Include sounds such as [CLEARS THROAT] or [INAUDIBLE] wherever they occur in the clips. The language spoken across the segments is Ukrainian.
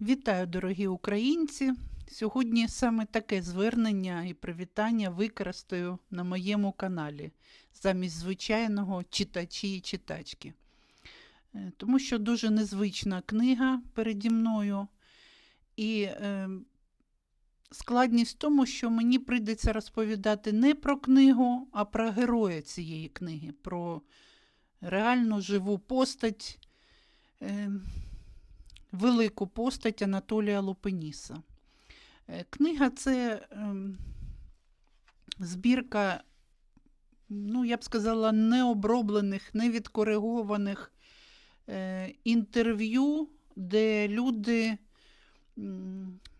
Вітаю, дорогі українці! Сьогодні саме таке звернення і привітання використаю на моєму каналі замість звичайного читачі і читачки. Е, Тому що дуже незвична книга переді мною. І е, складність в тому, що мені прийдеться розповідати не про книгу, а про героя цієї книги, про реальну живу постать. Е, велику постать Анатолія Лопеніса. Е, Книга це ем, збірка, ну, я б сказала, необроблених, невідкоригованих е, інтерв'ю, де люди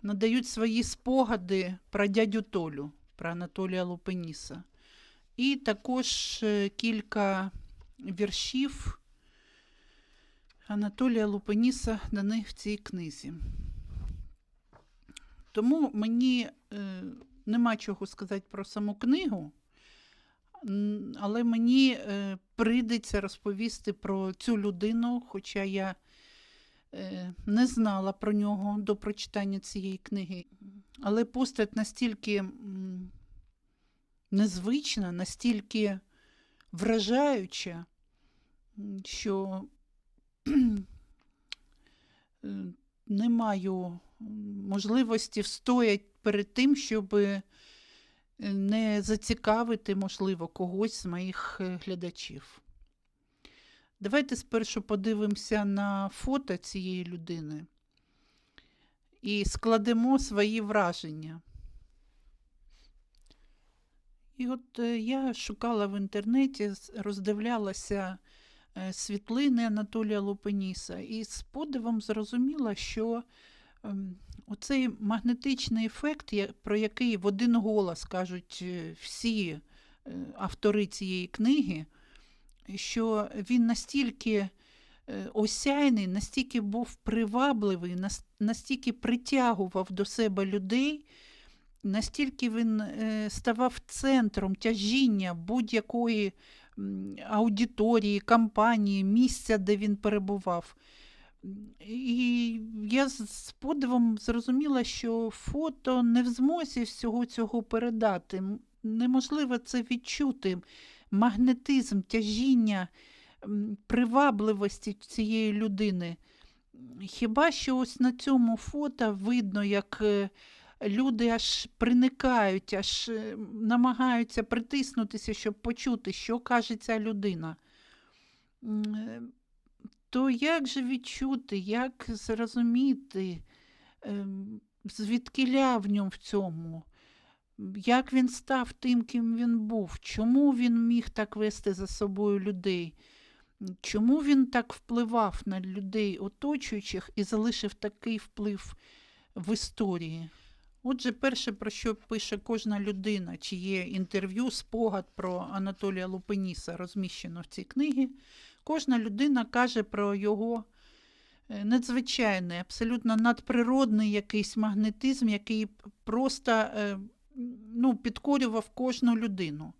надають свої спогади про дядю Толю, про Анатолія Лопеніса. І також е, кілька віршів. Анатолія Лупеніса даних в цій книзі. Тому мені е, нема чого сказати про саму книгу, але мені е, прийдеться розповісти про цю людину, хоча я е, не знала про нього до прочитання цієї книги. Але постать настільки незвична, настільки вражаюча, що не маю можливості встояти перед тим, щоб е, не зацікавити, можливо, когось з моїх е, глядачів. Давайте спершу подивимося на фото цієї людини і складемо свої враження. І от е, я шукала в інтернеті, роздивлялася світлини Анатолія Лопеніса. І з подивом зрозуміла, що ем, оцей магнетичний ефект, про який в один голос кажуть е, всі е, автори цієї книги, що він настільки е, осяйний, настільки був привабливий, настільки притягував до себе людей, настільки він е, ставав центром тяжіння будь-якої аудиторії, кампанії, місця, де він перебував. І я з з подивом зрозуміла, що фото не в змозі всього цього передати. Неможливо це відчути. Магнетизм, тяжіння, привабливості цієї людини. Хіба що ось на цьому фото видно, як е, люди аж приникають, аж е, намагаються притиснутися, щоб почути, що каже ця людина. Е, То як же відчути, як зрозуміти, ем, звідкиля в ньому в цьому? Як він став тим, ким він був? Чому він міг так вести за собою людей? Чому він так впливав на людей оточуючих і залишив такий вплив в історії? Отже, перше, про що пише кожна людина, чиє інтерв'ю, спогад про Анатолія Лупеніса розміщено в цій книгі, кожна людина каже про його е, надзвичайний, абсолютно надприродний якийсь магнетизм, який просто е, ну, підкорював кожну людину.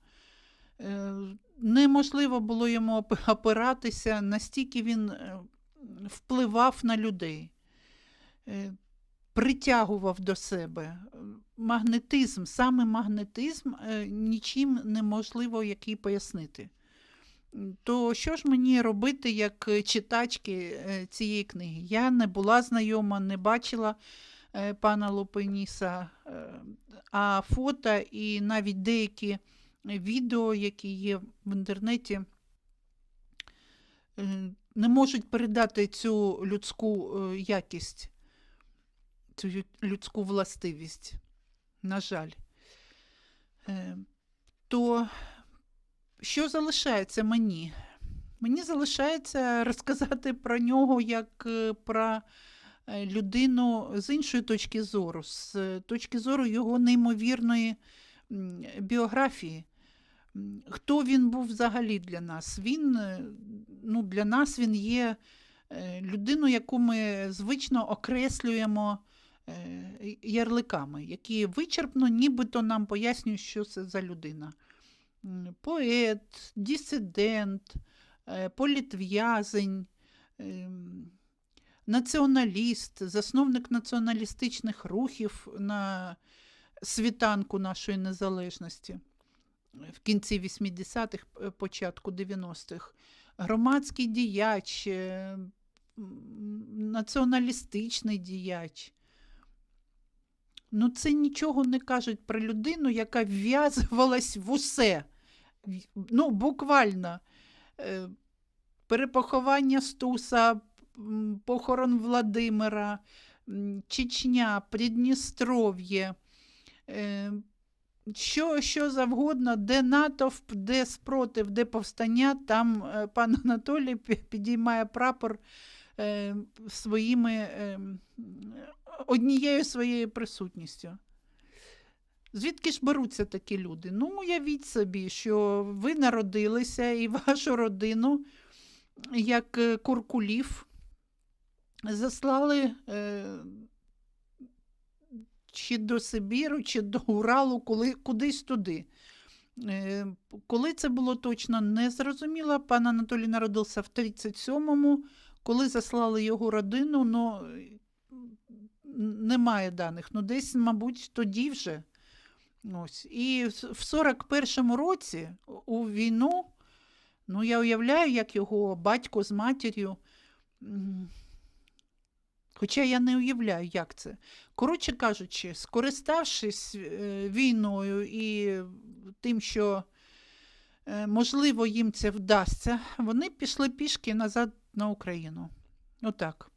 Е, Неможливо було йому опиратися, настільки він впливав на людей, притягував до себе. Магнетизм, саме магнетизм е, нічим неможливо який пояснити. То що ж мені робити як е, читачки е, цієї книги? Я не була знайома, не бачила пана Лопеніса, а фото і навіть деякі відео, які є в інтернеті, не можуть передати цю людську якість, цю людську властивість. На жаль. Е, То що залишається мені? Мені залишається розказати про нього як е, про е, людину з іншої точки зору, з точки зору його неймовірної біографії. Хто він був взагалі для нас? Він, ну, для нас він є людиною, яку ми звично окреслюємо ярликами, які вичерпно нібито нам пояснюють, що це за людина. Поет, дисидент, е, політв'язень, ем, націоналіст, засновник націоналістичних рухів на світанку нашої незалежності в кінці 80-х, е, початку 90-х, громадський діяч, е, націоналістичний діяч. Ну, це нічого не кажуть про людину, яка вв'язувалась в усе. Ну, буквально. Е, Перепоховання Стуса, похорон Владимира, Чечня, Придністров'я, е, що, що завгодно, де натовп, де спротив, де повстання, там е, пан Анатолій підіймає прапор своїми, однією своєю присутністю. Звідки ж беруться такі люди? Ну, уявіть собі, що ви народилися і [LAUGHS] вашу родину, як е, куркулів, заслали е, чи до Сибіру, чи до Уралу, коли, кудись туди. Е, Коли це було точно не зрозуміло. Пан Анатолій народився в 37-му, коли заслали його родину, ну немає даних. Ну, десь, мабуть, тоді вже. Ось. І в в 41-му році у війну, ну я уявляю, як його батько з матір'ю. Хоча я не уявляю, як це. Коротше кажучи, скориставшись е, війною і тим, що е, можливо їм це вдасться, вони пішли пішки назад на Україну. Отак.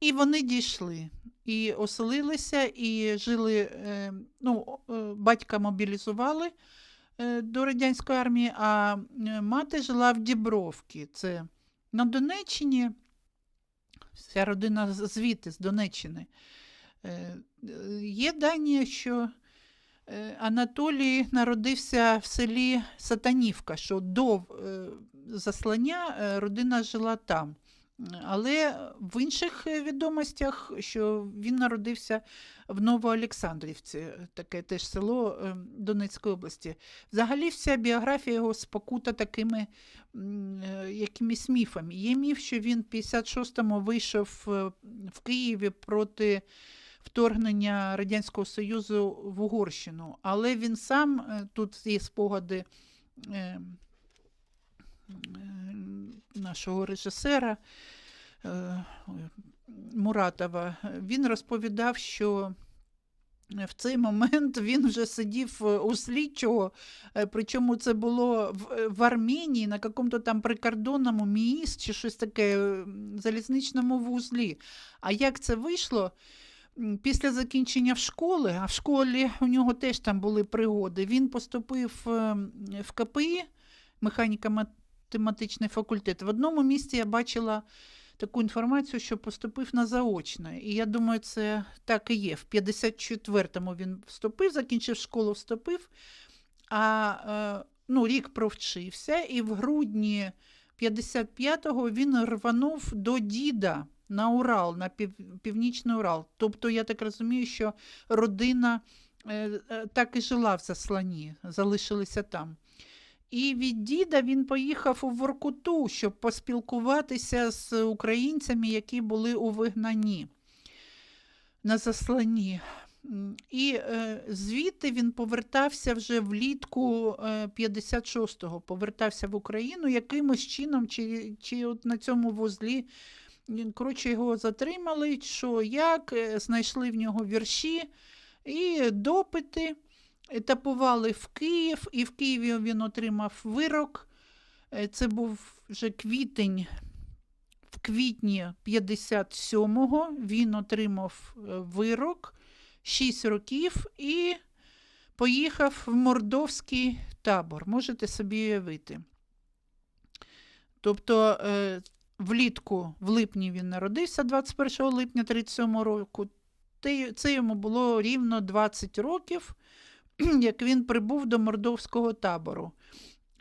І вони дійшли, і оселилися, і жили. е, Ну, е, батька мобілізували е, до радянської армії, а мати жила в Дібровці. Це на Донеччині. Вся родина звідти, з Донеччини. Є дані, що Анатолій народився в селі Сатанівка, що до заслання родина жила там. Але в інших е, відомостях, що він народився в Новоолександрівці, таке теж село е, Донецької області. Взагалі, вся біографія його спокута такими е, якимись міфами. Є міф, що він в 56-му вийшов е, в Києві проти вторгнення Радянського Союзу в Угорщину, але він сам тут є спогади. Е, е, нашого режисера е, Муратова, він розповідав, що в цей момент він вже сидів е, у слідчого, е, причому це було в, е, в Арменії на якомусь там прикордонному міст чи щось таке е, залізничному вузлі. А як це вийшло? Після закінчення в школи, а в школі у нього теж там були пригоди, він поступив е, м, в КПІ, механіко-математичний факультет. В одному місці я бачила таку інформацію, що поступив на заочне. І я думаю, це так і є. В 54-му він вступив, закінчив школу, вступив, а е, ну, рік провчився, і в грудні 55-го він рванув до діда на Урал, на пів, Північний Урал. Тобто, я так розумію, що родина е, е, так і жила в засланні, залишилися там. І від діда він поїхав у Воркуту, щоб поспілкуватися з українцями, які були у вигнанні на засланні. І е, звідти він повертався вже влітку е, 56-го, повертався в Україну якимось чином, чи, чи от на цьому вузлі. Коротше, його затримали, що як, е, знайшли в нього вірші і допити етапували в Київ, і в Києві він отримав вирок. Е, Це був вже квітень. В квітні 57-го він отримав е, вирок 6 років і поїхав в мордовський табор. Можете собі уявити. Тобто е, влітку, в липні він народився 21 липня 37 року. Це йому було рівно 20 років [CLEARS THROAT] як він прибув до мордовського табору.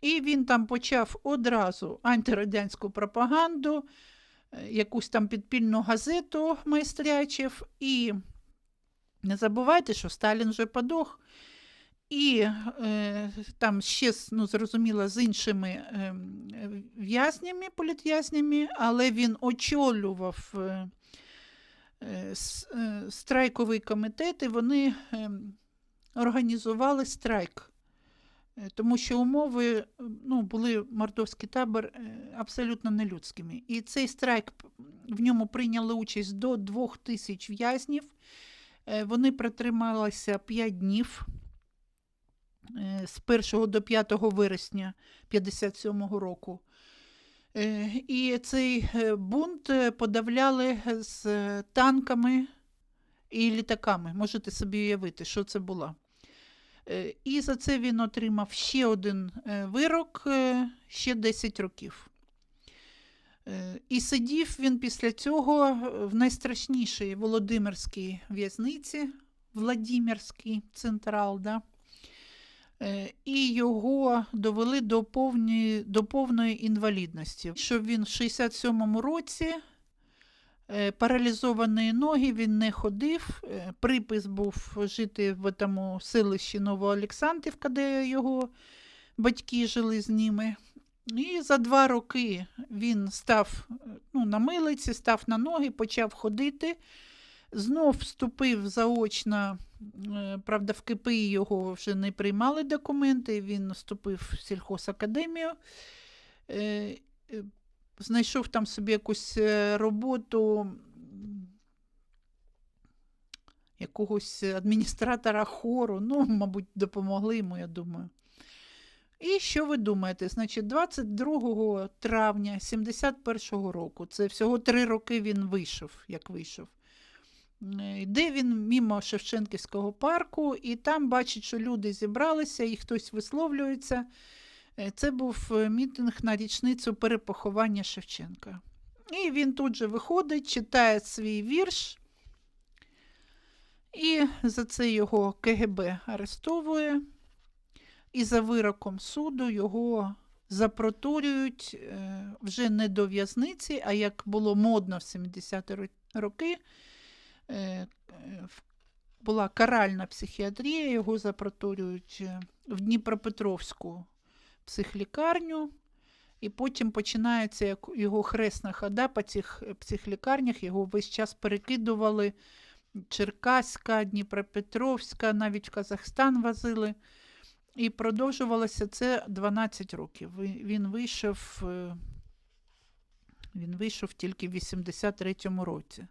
І він там почав одразу антирадянську пропаганду, е, якусь там підпільну газету майстрячив. І не забувайте, що Сталін вже подох. І е, там ще, ну, зрозуміло, з іншими ем, в'язнями, політв'язнями, але він очолював е, е, е, страйковий комітет, і вони ем, організували страйк. Е, Тому що умови е, ну, були мордовський табор е, абсолютно нелюдськими. І цей страйк в ньому прийняли участь до двох тисяч в'язнів. Вони протрималися 5 днів з 1 до 5 вересня 57-го року. І цей бунт подавляли з танками і літаками. Можете собі уявити, що це було. Е, І за це він отримав ще один е, вирок, е, ще 10 років. І сидів він після цього в найстрашнішій Володимирській в'язниці, Владимирський централ. Да? І його довели до повної, до повної інвалідності. Що він в 67-му році паралізовані ноги, він не ходив. Е, Припис був жити в тому селищі Новоолександрівка, де його батьки жили з ними. І за два роки він став е, ну, на милиці, став на ноги, почав ходити. Знов вступив заочно, е, правда, в КПІ його вже не приймали документи, він вступив в сільхозакадемію, е, е, знайшов там собі якусь е, роботу якогось адміністратора хору, ну, мабуть, допомогли йому, я думаю. І що ви думаєте? Значить, 22 травня 71 року, це всього три роки він вийшов, як вийшов. Е, Йде він мимо Шевченківського парку, і там бачить, що люди зібралися і хтось висловлюється. Е, Це був е, мітинг на річницю перепоховання Шевченка. І він тут же виходить, читає свій вірш, і за це його КГБ арестовує. І за вироком суду його запроторюють е, вже не до в'язниці, а як було модно в 70-ті роки. Була каральна психіатрія, його запроторюють в Дніпропетровську психлікарню, і потім починається його хресна хода по цих е, психлікарнях, його весь час перекидували. Черкаська, Дніпропетровська, навіть в Казахстан возили. І продовжувалося це 12 років. Він вийшов, е, він вийшов тільки в 83-му році.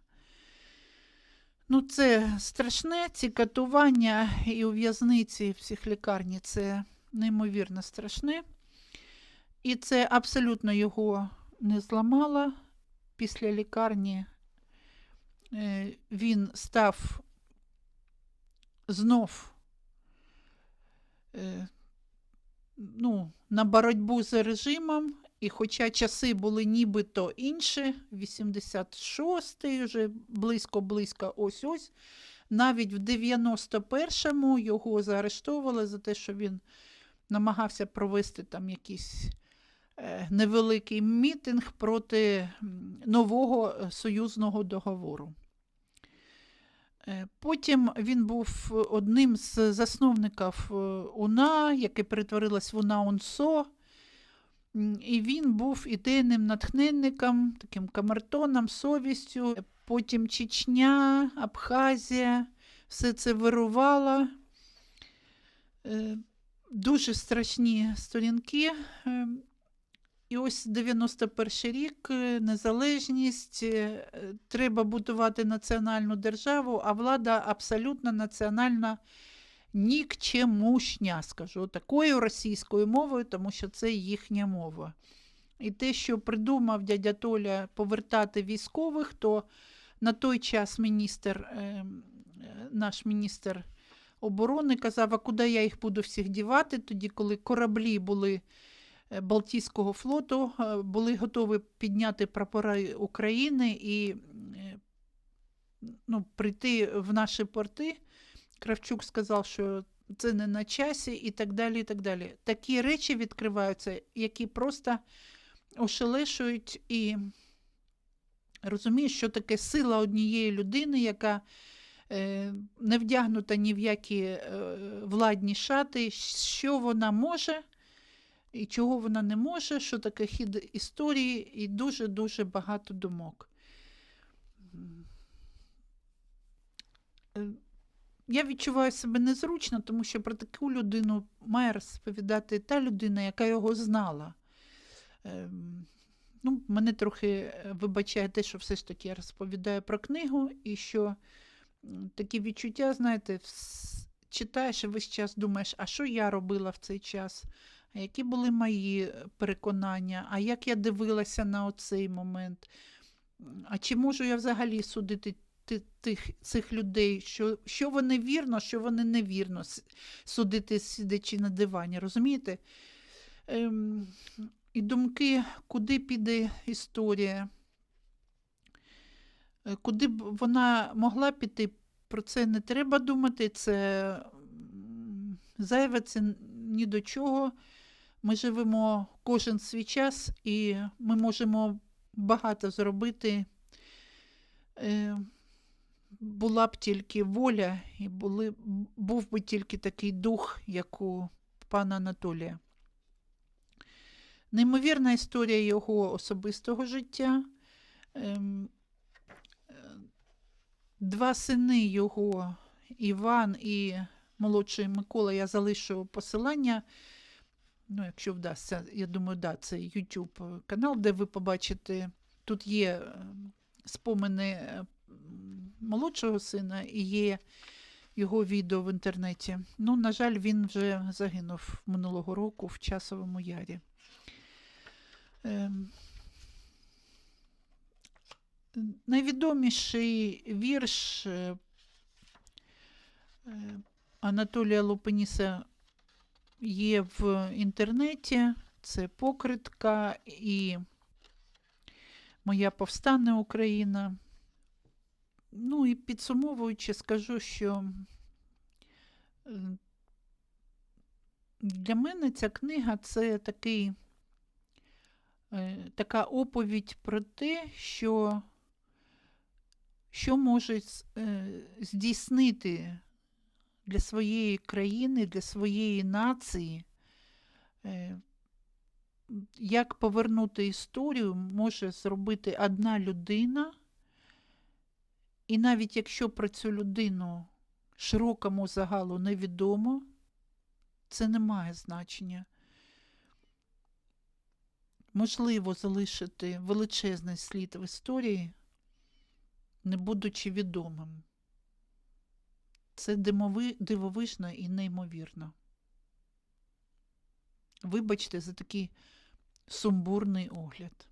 Ну, це страшне, ці катування і у в'язниці, і в психлікарні це неймовірно страшне. І це абсолютно його не зламало. Після лікарні е, він став знов е, ну, на боротьбу з режимом. І хоча часи були нібито інші, 86-й, вже близько-близько ось-ось, навіть в 91-му його заарештовували за те, що він намагався провести там якийсь е, невеликий мітинг проти нового е, союзного договору. Е, Потім він був одним з засновників УНА, яке перетворилось в УНА УНСО. І він був ідейним натхненником, таким камертоном, совістю. Потім Чечня, Абхазія, все це вирувало. Дуже страшні сторінки. Е, І ось 91 рік, е, незалежність, е, треба будувати національну державу, а влада абсолютно національна нікчемушня, скажу такою російською мовою, тому що це їхня мова. І те, що придумав дядя Толя повертати військових, то на той час міністр, е, е, наш міністр оборони казав, а куди я їх буду всіх дівати, тоді, коли кораблі були е, Балтійського флоту, е, були готові підняти прапори України і е, ну, прийти в наші порти. Кравчук сказав, що це не на часі, і так далі. і так далі. Такі речі відкриваються, які просто ошелешують і розумієш, що таке сила однієї людини, яка не вдягнута ні в які е, владні шати, що вона може і чого вона не може, що таке хід історії, і дуже-дуже багато думок. Е, Я відчуваю себе незручно, тому що про таку людину має розповідати та людина, яка його знала. Ем, Ну, мене трохи е, вибачає те, що все ж таки я розповідаю про книгу, і що такі відчуття, знаєте, читаєш і весь час думаєш, а що я робила в цей час? А які були мої е, переконання? А як я дивилася на оцей момент? А чи можу я взагалі судити тих, цих людей, що, що вони вірно, що вони невірно судити, сидячи на дивані, розумієте? Ем, і думки, куди піде історія, куди б вона могла піти, про це не треба думати, це зайве, це ні до чого. Ми живемо кожен свій час, і ми можемо багато зробити. Е, була б тільки воля, і були, був би тільки такий дух, як у пана Анатолія. Неймовірна історія його особистого життя. Ем, Два сини його, Іван і молодший Микола, я залишу посилання. Ну, якщо вдасться, я думаю, да, це YouTube канал, де ви побачите, тут є е, спомини е, молодшого сина і є його відео в інтернеті. Ну, на жаль, він вже загинув минулого року в Часовому Ярі. Найвідоміший вірш е, е, Анатолія Лупеніса є в інтернеті. Це покритка і Моя повстане Україна. Ну і підсумовуючи, скажу, що для мене ця книга це такий, е, така оповідь про те, що, що може е, здійснити для своєї країни, для своєї нації. е, Як повернути історію, може зробити одна людина, і навіть якщо про цю людину широкому загалу невідомо, це не має значення. Можливо залишити величезний слід в історії, не будучи відомим. Це дивовижно і неймовірно. Вибачте за такий сумбурний огляд.